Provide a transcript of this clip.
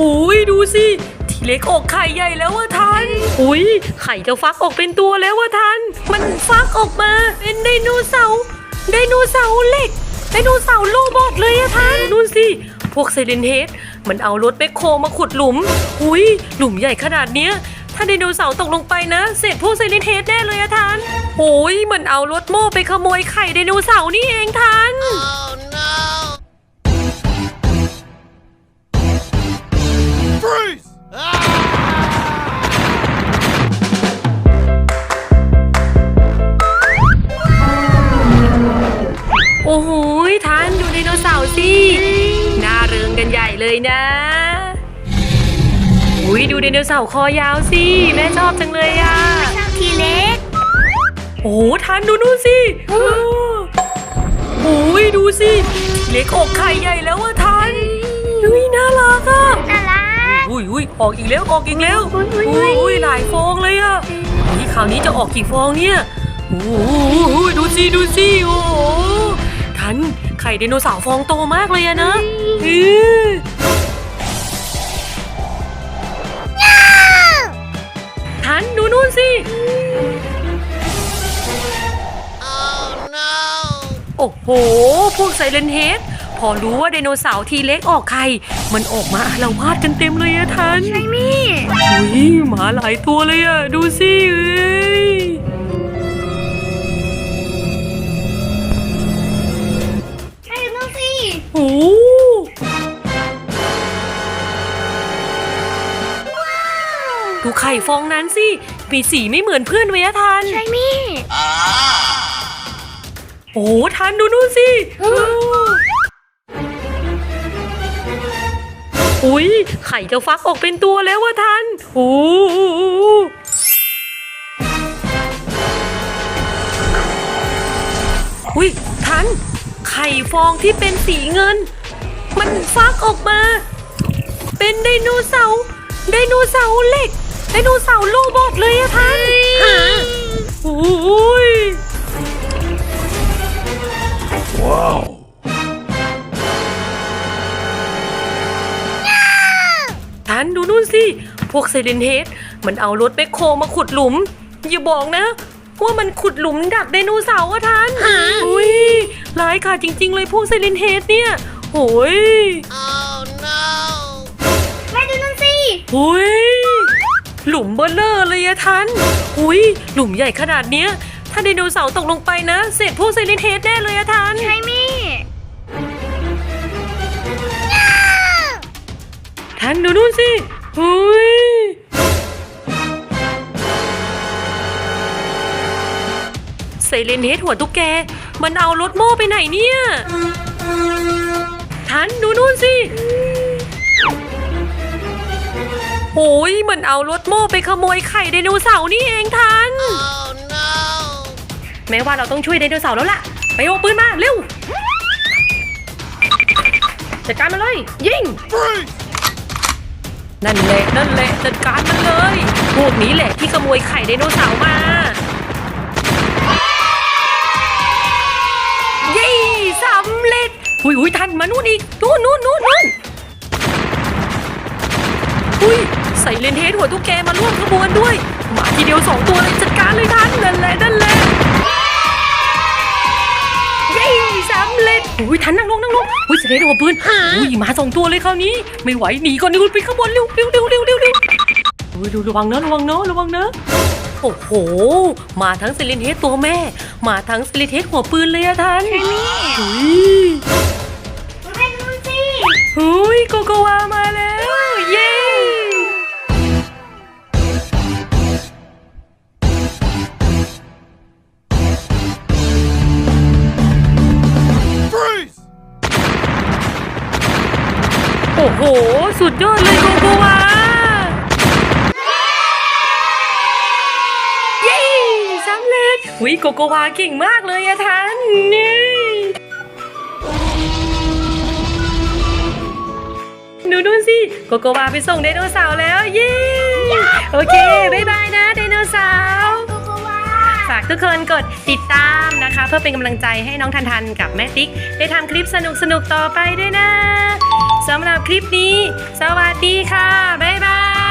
อุ้ยดูสิ ทีเล็กออกไข่ใหญ่แล้วว่าทัน อุ้ยไข่จะฟักออกเป็นตัวแล้วว่าทัน มันฟักออกมาเป็นไดโนเสาร์ไดโนเสาร์เหล็กไดโนเสาร์โลบอทเลยอะทันนู่นสิ พวกไซเรนเฮดมันเอารถแบคโคมาขุดหลุม อุ้ยหลุมใหญ่ขนาดเนี้ยถ้าไดโนเสาร์ตกลงไปนะเสร็จพวกไซเรนเฮดแน่เลยอะทันโอ้ยมันเอารถโม่ไปขโมยไข่ไดโนเสาร์นี่เองทัน โอ้โหทันดูไดโนเสาร์สิน่าเริงกันใหญ่เลยนะอุ้ยดูไดโนเสาร์คอยาวสิแม่ชอบจังเลยอะชอบทีเล็ก โอ้โหทันดูนู่นสิเออโอ้ยดูสิเล็กอกไข่ใหญ่แล้วอะทันอุ้ยน่ารักอะน่ารักอุ้ยอุ้ยออกอีกแล้วออกอีกแล้วอุ๊ยอุ๊ยอุ๊ยอุ้ยหลายฟองเลยอะอุ้ยคราวนี้จะออกกี่ฟองเนี่ยโอ้โหดูสิดูสิโอ้โหทันไข่ไดโนเสาร์ฟองโตมากเลยอะนะเออทันดูนู่นสิ Oh no! โอ้โห พวกไซเลนเฮดพอรู้ว่าไดโนเสาร์ทีเล็กออกไข่ มันออกมาอาละวาดกันเต็มเลยอะทันใช่มี่อุ้ยหมาหลายตัวเลยอะดูสิเอ้ย ดูไข่ฟองนั้นสิ มีสีไม่เหมือนเพื่อนเวยอะทัน ใช่มี่ โอ้ทันดูนู่นสิ อุ้ยไข่จะฟักออกเป็นตัวแล้วว่าทัน โอ้อุ้ยทัน ไข่ฟองที่เป็นสีเงิน มันฟักออกมา เป็นไดโนเสาร์ไดโนเสาร์เหล็กไดโนเสาร์โลบอทเลยอะทันฮะโอ้ย Wow! ทันดูนู่นสิ พวกไซเรนเฮดมันเอารถแบคโคมาขุดหลุม อย่าบอกนะว่ามันขุดหลุมดักไดโนเสาร์อะทันอุ้ยร้ายค่ะจริง ๆ เลยพวกไซเรนเฮดเนี่ยโอ้ย Oh no! แม่ดูนั่นสิโอ้ย หลุมเบลเลอร์เลยอะทันอุ้ยหลุมใหญ่ขนาดเนี้ย ถ้าไดโนเสาร์ตกลงไปนะ เสร็จพวกไซเรนเฮดแน่เลยอะทันใช่มี่ทันดูนู่นสิอุ้ยไซเรนเฮดหัวตุ๊กแก มันเอารถโม่ไปไหนเนี่ยทันดูนู่นสิ โอ้ยมันเอารถโม่ไปขโมยไข่ไดโนเสาร์นี่เองทัน Oh no! แม้ว่าเราต้องช่วยไดโนเสาร์แล้วล่ะ ไปเอาปืนมาเร็ว จัดการมันเลย ยิง Freeze! นั่นแหละนั่นแหละจัดการมันเลย พวกนี้แหละที่ขโมยไข่ไดโนเสาร์มา เย้สำเร็จหุยหุยทันมานู่นอีกนู่นนู่นนู่นนู่นหุย ใส่เลนเทสหัวตุ๊กแกมาร่วมขบวนด้วยมาทีเดียวสองตัวเลยจัดการเลยทันนั่นแหละนั่นแหละเย้สำเร็จหุยทันนั่งลงนั่งลงหุยเสด็จหัวปืนหุยมาสองตัวเลยคราวนี้ ไม่ไหวหนีก่อนนี่คุณไปข้างบนเร็วเร็วเร็วเร็วเร็วเร็วหุยดูระวังเนอะระวังเนอะระวังเนอะโอ้โห มาทั้งเซเลนเทสตัวแม่ มาทั้งเซเลนเทสหัวปืนเลยอะทันใช่มี่หุยแม่ดูนั่นสิหุยโกโกวามา สุดยอดเลยโกโกวาเย้สำเร็จหุยโกโกวาเก่งมากเลยอะทันนี่ดูนู่นสิโกโกวาไปส่งไดโนเสาร์แล้วเย้โอเค บ๊ายบายนะไดโนเสาร์โกโกวาฝากทุกคนกดติดตามนะ คะ เพื่อเป็นกำลังใจให้น้องทันทันกับแม่ติ๊ก ได้ทำคลิปสนุกสนุกต่อไปด้วยนะสำหรับคลิปนี้ สวัสดีค่ะ บ๊ายบาย